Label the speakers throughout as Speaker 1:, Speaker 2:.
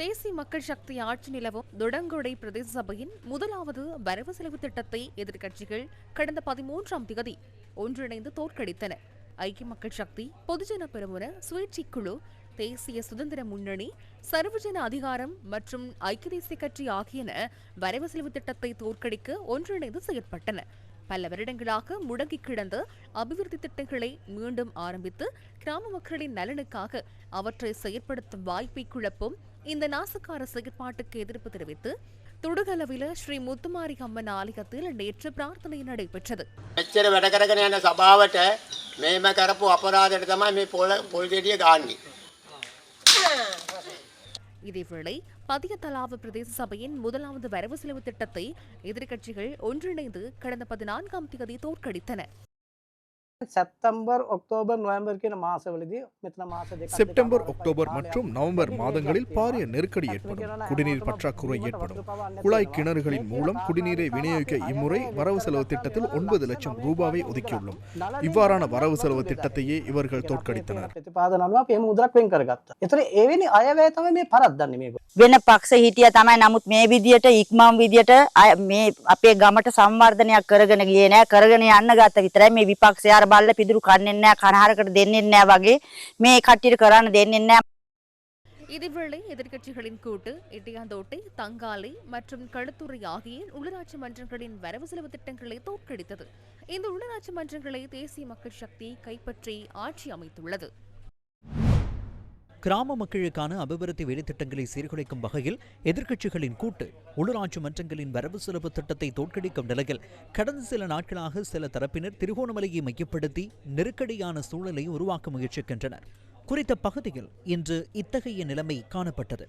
Speaker 1: தேசிய மக்கள் சக்தி ஆட்சி நிலவும் தொடங்குடை பிரதேச சபையின் முதலாவது வரவு செலவு திட்டத்தை எதிர்க்கட்சிகள் கடந்த பதிமூன்றாம் தேதி ஒன்றிணைந்து தோற்கடித்தன. ஐக்கிய மக்கள் சக்தி பொதுஜன பெருமுன சுயேட்சை குழு தேசிய சுதந்திர முன்னணி சர்வஜன அதிகாரம் மற்றும் ஐக்கிய தேசிய கட்சி ஆகியன வரவு செலவு திட்டத்தை தோற்கடிக்க ஒன்றிணைந்து செயற்பட்டன. பல வருடங்களாக முடங்கி கிடந்த அபிவிருத்தி திட்டங்களை மீண்டும் ஆரம்பித்து கிராம மக்களின் நலனுக்காக அவற்றை செயற்படுத்தும் வாய்ப்பை குழப்பும் இந்த நாசக்கார செயற்பாட்டுக்கு எதிர்ப்பு தெரிவித்து துடுகலவில ஸ்ரீ முத்துமாரி அம்மன் ஆலயத்தில் நேற்று பிரார்த்தனை நடைபெற்றது
Speaker 2: මෙච්චර වැඩ කරගෙන යන සභාවට මේම කරපු අපරාධයට තමයි මේ පොළ පොල් ගෙඩිය ගාන්නේ.
Speaker 1: இதேவேளை பதிய தலாவு பிரதேச சபையின் முதலாவது வரவு செலவு திட்டத்தை எதிர்க்கட்சிகள் ஒன்றிணைந்து கடந்த பதினான்காம் தேதி தோற்கடித்தன.
Speaker 3: සැප්තම්බර් ඔක්තෝබර් නොවැම්බර් කියන මාසවලදී මෙතන මාස දෙකක්
Speaker 4: செப்டம்பர்
Speaker 3: දෙකක්
Speaker 4: அக்டோபர்
Speaker 3: කාලයක්
Speaker 4: மற்றும் நவம்பர் மாதங்களில் பாரிய நெருக்கடி ஏற்படும் குடிநீர் பற்றாக்குறை ஏற்படும் குழாய் கிணறுகளின் மூலம் குடிநீரை விநியோகிக்க இம்முறை வரவு செலவு திட்டத்தில் ஒன்பது லட்சம் ரூபாவை ஒதுக்கியுள்ளோம் இவ்வாறான வரவு செலவு திட்டத்தையே இவர்கள் தோற்கடித்தனர்
Speaker 3: ප්‍රතිපාදනනවා අපේ මුදලක් වෙන් කරගත්තා. එතන එවැනි අයවැය තමයි මේ පරද්දන්නේ මේගොල්ලෝ.
Speaker 5: වෙන පක්ෂ හිටිය තමයි නමුත් මේ විදියට ඉක්මම් විදියට අය- මේ අපේ ගමට සංවර්ධනයක් කරගෙන ගියේ නෑ කරගෙන යන්න ගත්ත විතරයි මේ විපක්ෂය අර බල්ල පිදුරු කන්නේ නෑ කනහරකට දෙන්නේ නෑ වගේ මේ කට්ටියට කරන්න දෙන්නේ නෑ
Speaker 1: இதேவேளை எதிர்க்கட்சிகளின் கூட்டு இட்டியாந்தோட்டை தங்காலை மற்றும் களுத்துறை ஆகிய உள்ளாட்சி மன்றங்களின் வரவு செலவு திட்டங்களை தோற்கடித்தது இந்த உள்ளாட்சி மன்றங்களை தேசிய மக்கள் சக்தி கைப்பற்றி ஆட்சி அமைத்துள்ளது
Speaker 6: கிராம மக்களுக்கான அபிவிருத்தி வேலைத்திட்டங்களை சீர்குலைக்கும் வகையில் எதிர்க்கட்சிகளின் கூட்டு உள்ளூராட்சி மன்றங்களின் வரவு செலவு திட்டத்தை தோற்கடிக்கும் நிலையில் கடந்த சில நாட்களாக சில தரப்பினர் திருகோணமலையை மையப்படுத்தி நெருக்கடியான சூழலை உருவாக்க முயற்சிக்கின்றனர். குறித்த பகுதியில் இன்று இத்தகைய நிலைமை காணப்பட்டது.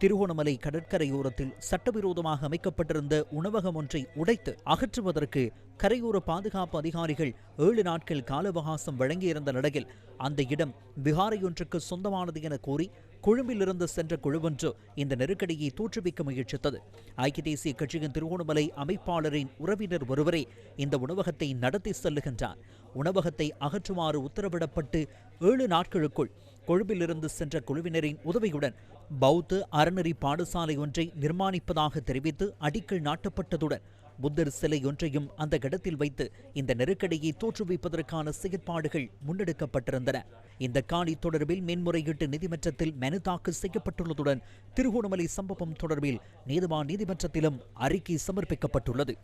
Speaker 6: திருகோணமலை கடற்கரையோரத்தில் சட்டவிரோதமாக அமைக்கப்பட்டிருந்த உணவகம் ஒன்றை உடைத்து அகற்றுவதற்கு கரையோர பாதுகாப்பு அதிகாரிகள் ஏழு நாட்கள் கால அவகாசம் வழங்கியிருந்த நிலையில் அந்த இடம் விகாரையொன்றுக்கு சொந்தமானது என கூறி கொழும்பிலிருந்து சென்ற குழுவொன்று இந்த நெருக்கடியை தோற்றுவிக்க முயற்சித்தது. ஐக்கிய தேசிய கட்சியின் திருகோணமலை அமைப்பாளரின் உறவினர் ஒருவரே இந்த உணவகத்தை நடத்தி செல்லுகின்றார். உணவகத்தை அகற்றுமாறு உத்தரவிடப்பட்டு ஏழு நாட்களுக்குள் கொழும்பிலிருந்து சென்ற குழுவினரின் உதவியுடன் பௌத்த அறநெறி பாடசாலை ஒன்றை நிர்மாணிப்பதாக தெரிவித்து அடிக்கல் நாட்டப்பட்டதுடன் புத்தர் சிலை ஒன்றையும் அந்த இடத்தில் வைத்து இந்த நெருக்கடியை தோற்றுவிப்பதற்கான செயற்பாடுகள் முன்னெடுக்கப்பட்டிருந்தன. இந்த காணி தொடர்பில் மேன்முறையீட்டு நீதிமன்றத்தில் மனு தாக்கல் செய்யப்பட்டுள்ளதுடன் திருகோணமலை சம்பவம் தொடர்பில் நீதிவான் நீதிமன்றத்திலும் அறிக்கை சமர்ப்பிக்கப்பட்டுள்ளது.